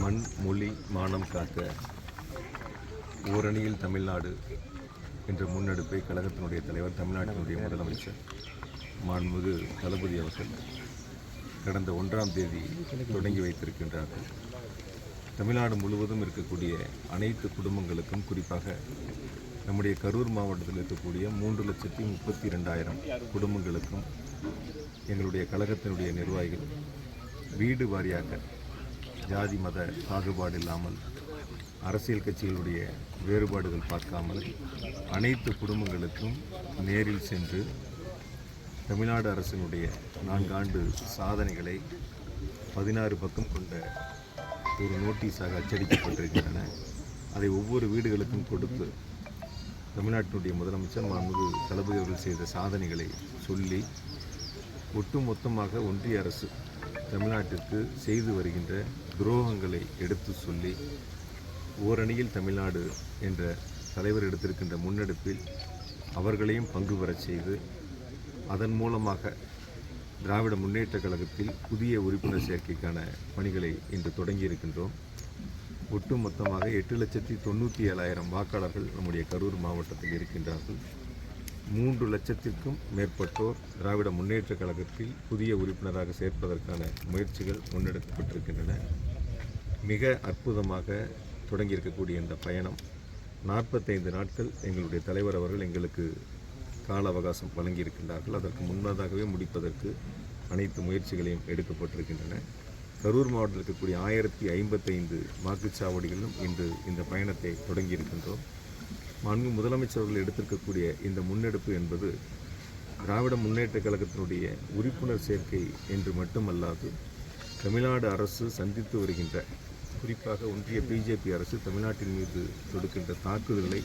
மண் மொழி மானம் காக்க ஓரணியில் தமிழ்நாடு என்ற முன்னெடுப்பை கழகத்தினுடைய தலைவர் தமிழ்நாட்டினுடைய முதலமைச்சர் மாண்புமிகு தளபதி அவர்கள் கடந்த ஒன்றாம் தேதி தொடங்கி வைத்திருக்கின்றார்கள். தமிழ்நாடு முழுவதும் இருக்கக்கூடிய அனைத்து குடும்பங்களுக்கும் குறிப்பாக நம்முடைய கரூர் மாவட்டத்தில் இருக்கக்கூடிய மூன்று லட்சத்தி முப்பத்தி ரெண்டாயிரம் குடும்பங்களுக்கும் எங்களுடைய கழகத்தினுடைய நிர்வாகிகள் வீடு வாரியாக ஜாதி மத பாகுபாடு இல்லாமல் அரசியல் கட்சிகளுடைய வேறுபாடுகள் பார்க்காமல் அனைத்து குடும்பங்களுக்கும் நேரில் சென்று தமிழ்நாடு அரசினுடைய நான்காண்டு சாதனைகளை பதினாறு பக்கம் கொண்ட ஒரு நோட்டீஸாக அச்சடிக்கப்பட்டிருக்கின்றன. அதை ஒவ்வொரு வீடுகளுக்கும் கொடுத்து தமிழ்நாட்டினுடைய முதலமைச்சர் மாண்புமிகு தளபதி அவர்கள் செய்த சாதனைகளை சொல்லி ஒட்டுமொத்தமாக ஒன்றிய அரசு தமிழ்நாட்டிற்கு செய்து வருகின்ற துரோகங்களை எடுத்து சொல்லி ஓரணியில் தமிழ்நாடு என்ற தலைவர் எடுத்திருக்கின்ற முன்னெடுப்பில் அவர்களையும் பங்கு பெறச் செய்து அதன் மூலமாக திராவிட முன்னேற்றக் கழகத்தில் புதிய உறுப்பினர் சேர்க்கைக்கான பணிகளை இன்று தொடங்கி இருக்கின்றோம். ஒட்டுமொத்தமாக எட்டு லட்சத்தி தொண்ணூற்றி ஏழாயிரம் வாக்காளர்கள் நம்முடைய கரூர் மாவட்டத்தில் இருக்கின்றார்கள். மூன்று லட்சத்திற்கும் மேற்பட்டோர் திராவிட முன்னேற்றக் கழகத்தில் புதிய உறுப்பினராக சேர்ப்பதற்கான முயற்சிகள் முன்னெடுக்கப்பட்டிருக்கின்றன. மிக அற்புதமாக தொடங்கியிருக்கக்கூடிய இந்த பயணம் நாற்பத்தைந்து நாட்கள் எங்களுடைய தலைவர் அவர்கள் எங்களுக்கு கால அவகாசம் வழங்கியிருக்கின்றார்கள். அதற்கு முன்னதாகவே முடிப்பதற்கு அனைத்து முயற்சிகளையும் எடுக்கப்பட்டிருக்கின்றன. கரூர் மாவட்டத்தில் இருக்கக்கூடிய ஆயிரத்தி ஐம்பத்தைந்து வாக்குச்சாவடிகளிலும் இன்று இந்த பயணத்தை தொடங்கியிருக்கின்றோம். மாண்பு முதலமைச்சர்கள் எடுத்திருக்கக்கூடிய இந்த முன்னெடுப்பு என்பது திராவிட முன்னேற்ற கழகத்தினுடைய உறுப்பினர் சேர்க்கை என்று மட்டுமல்லாது தமிழ்நாடு அரசு சந்தித்து வருகின்ற குறிப்பாக ஒன்றிய பிஜேபி அரசு தமிழ்நாட்டின் மீது தொடுக்கின்ற தாக்குதல்களை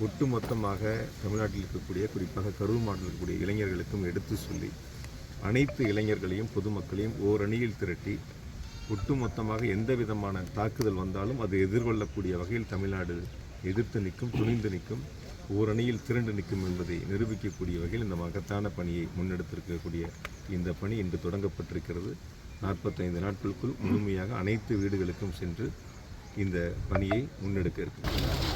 ஒட்டுமொத்தமாக தமிழ்நாட்டில் இருக்கக்கூடிய குறிப்பாக கரூர் மாவட்டத்தில் இருக்கக்கூடிய இளைஞர்களுக்கும் எடுத்து சொல்லி அனைத்து இளைஞர்களையும் பொதுமக்களையும் ஓரணியில் திரட்டி ஒட்டுமொத்தமாக எந்த விதமான தாக்குதல் வந்தாலும் அது எதிர்கொள்ளக்கூடிய வகையில் தமிழ்நாடு எதிர்த்து நிற்கும் துணிந்து நிற்கும் ஓரணியில் திரண்டு நிற்கும் என்பதை நிரூபிக்கக்கூடிய வகையில் இந்த மகத்தான பணியை முன்னெடுத்திருக்கக்கூடிய இந்த பணி இன்று தொடங்கப்பட்டிருக்கிறது. நாற்பத்தைந்து நாட்களுக்குள் முழுமையாக அனைத்து வீடுகளுக்கும் சென்று இந்த பணியை முன்னெடுக்க இருக்கிறது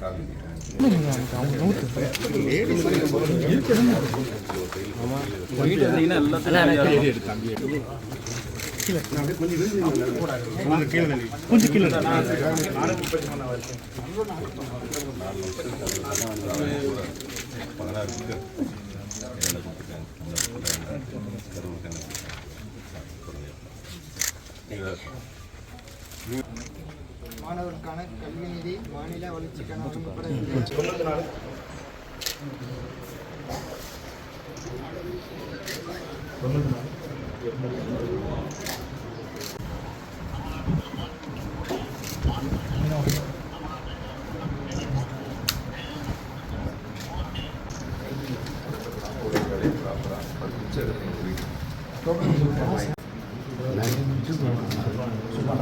கரூருக்கு என்ன கொடுத்துருக்காங்க நீங்கள் மாணவருக்கான கல்வி நிதி மாநில வளர்ச்சிக்கான வழங்கப்படவில்லை அந்த அக்கா கூட வர சொல்லுங்கப்பா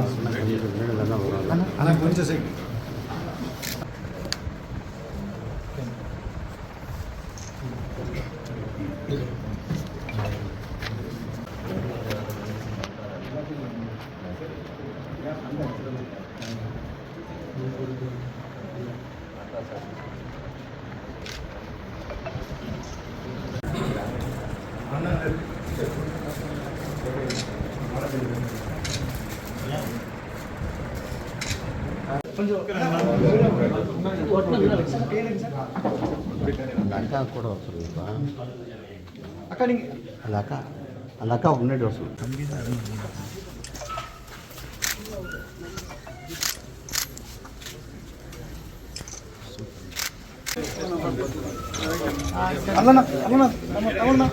அக்கா நீங்க అలకా కూడా వస్తుంది అలకా అలకా ఉన్నట్టు వస్తుంది అల్లనా అల్లనా అల్లనా